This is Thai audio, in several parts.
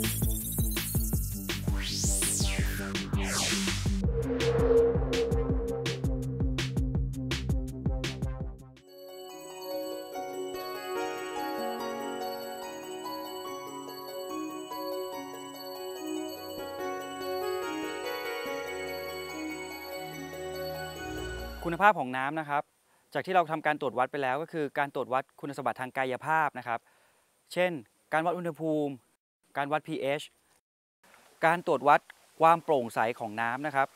คุณภาพของน้ำนะครับ จากที่เราทำการตรวจวัดไปแล้วก็คือการตรวจวัดคุณสมบัติทางกายภาพนะครับ เช่น การวัดอุณหภูมิ การวัด pH การตรวจวัดความโปร่งใสของน้ำนะครับ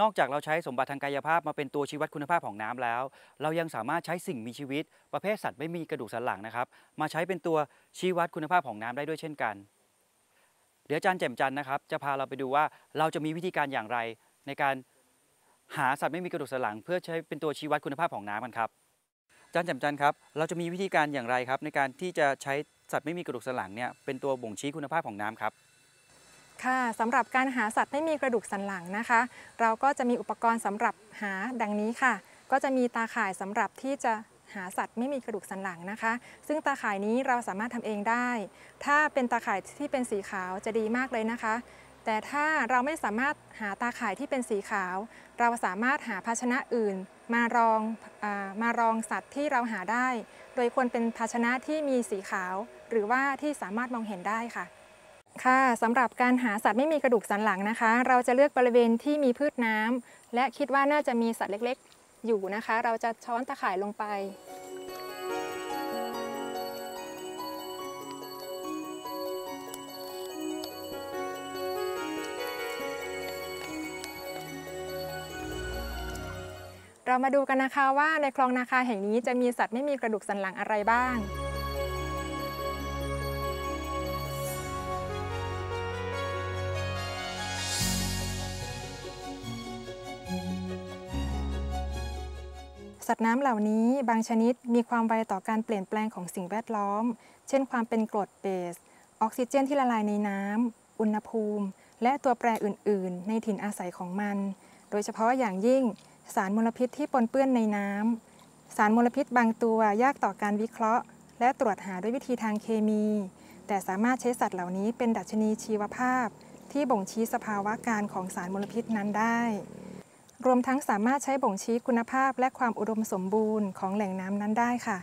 นอกจากเราใช้สมบัติทางกายภาพมาเป็นตัวชี้วัดคุณภาพของน้ำแล้ว เรายังสามารถใช้สิ่งมีชีวิต ประเภทสัตว์ไม่มีกระดูกสันหลังนะครับ มาใช้เป็นตัวชี้วัดคุณภาพของน้ำได้ด้วยเช่นกัน เดี๋ยวอาจารย์แจ่มจันนะครับ จะพาเราไปดูว่าเราจะมีวิธีการอย่างไร ในการหาสัตว์ไม่มีกระดูกสันหลัง เพื่อใช้เป็นตัวชี้วัดคุณภาพของน้ำกันครับอาจารย์แจ่มจันครับ เราจะมีวิธีการอย่างไรครับ ในการที่จะใช้ สัตว์ไม่มีกระดูกสันหลังเนี่ยเป็นตัวบ่งชี้คุณภาพของน้ำครับ ค่ะสำหรับการหาสัตว์ไม่มีกระดูกสันหลังนะคะ เราก็จะมีอุปกรณ์สำหรับหาดังนี้ค่ะ ก็จะมีตาข่ายสำหรับที่จะหาสัตว์ไม่มีกระดูกสันหลังนะคะ ซึ่งตาข่ายนี้เราสามารถทำเองได้ ถ้าเป็นตาข่ายที่เป็นสีขาวจะดีมากเลยนะคะ แต่ถ้าเราไม่สามารถหาตาข่ายที่เป็นสีขาว เราสามารถหาภาชนะอื่น มารองอมารองสัตว์ที่เราหาได้ โดยควรเป็นภาชนะที่มีสีขาว หรือว่าที่สามารถมองเห็นได้ค่ะ ค่ะสำหรับการหาสัตว์ไม่มีกระดูกสันหลังนะคะ เราจะเลือกบริเวณที่มีพืชน้ำและคิดว่าน่าจะมีสัตว์เล็กๆ อยู่นะคะ เราจะช้อนตะข่ายลงไป เรามาดูกันนะคะว่าในคลองนาคาแห่งนี้จะมีสัตว์ไม่มีกระดูกสันหลังอะไรบ้าง สัตว์น้ำเหล่านี้บางชนิดมีความไวต่อการเปลี่ยนแปลงของสิ่งแวดล้อม เช่นความเป็นกรดเบส ออกซิเจนที่ละลายในน้ำ อุณหภูมิ และตัวแปรอื่น ๆ ในถิ่นอาศัยของมัน โดยเฉพาะอย่างยิ่ง สารมลพิษที่ปนเปื้อนในน้ำ สารมลพิษบางตัวยากต่อการวิเคราะห์ และตรวจหาด้วยวิธีทางเคมี แต่สามารถใช้สัตว์เหล่านี้เป็นดัชนีชีวภาพ ที่บ่งชี้สภาวะการของสารมลพิษนั้นได้ รวมทั้งสามารถใช้บ่งชี้คุณภาพและความอุดมสมบูรณ์ของแหล่งน้ำนั้นได้ค่ะ